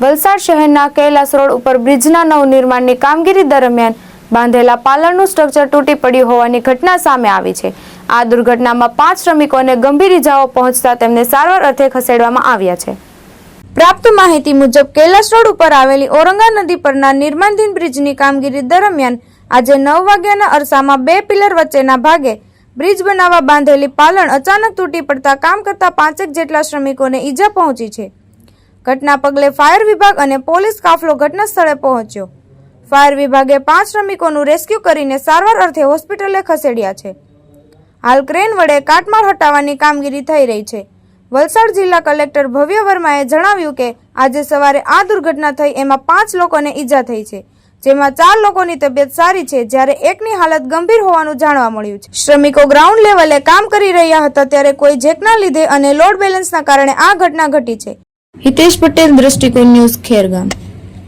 વલસાડ શહેરના કૈલાસ રોડ ઉપર બ્રિજના નવનિર્માણની કામગીરી દરમિયાન બાંધેલા પાલરનું સ્ટ્રક્ચર તૂટી પડ્યું હોવાની ઘટના સામે આવી છે. આ દુર્ઘટનામાં પાંચ શ્રમિકોને ગંભીર ઇજાઓ પહોંચતા તેમને સારવાર અર્થે ખસેડવામાં આવ્યા છે. પ્રાપ્ત માહિતી મુજબ કૈલાસ રોડ ઉપર આવેલી ઓરંગા નદી પરના નિર્માણધીન બ્રિજની કામગીરી દરમિયાન આજે નવ વાગ્યાના અરસામાં બે પિલર વચ્ચેના ભાગે બ્રિજ બનાવવા બાંધેલી પાલણ અચાનક તૂટી પડતા કામ કરતા પાંચેક જેટલા શ્રમિકોને ઈજા પહોંચી છે. ઘટના પગલે ફાયર વિભાગ અને પોલીસ કાફલો ઘટના સ્થળે પહોંચ્યો. ફાયર વિભાગે પાંચ શ્રમિકોનું રેસ્ક્યુ કરીને સારવાર અર્થે હોસ્પિટલે ખસેડ્યા છે. હાલ ક્રેન વડે કાટમાળ હટાવવાની કામગીરી થઈ રહી છે. વલસાડ જિલ્લા કલેક્ટર ભવ્ય વર્માએ જણાવ્યું કે, આજે સવારે આ દુર્ઘટના થઈ એમાં પાંચ લોકોને ઈજા થઈ છે, જેમાં ચાર લોકોની તબિયત સારી છે, જ્યારે એકની હાલત ગંભીર હોવાનું જાણવા મળ્યું છે. શ્રમિકો ગ્રાઉન્ડ લેવલે કામ કરી રહ્યા હતા, ત્યારે કોઈ જેકના લીધે અને લોડ બેલેન્સના કારણે આ ઘટના ઘટી છે. હિતેશ પટેલ દ્રષ્ટિકોણ ન્યૂઝ ખેરગામ.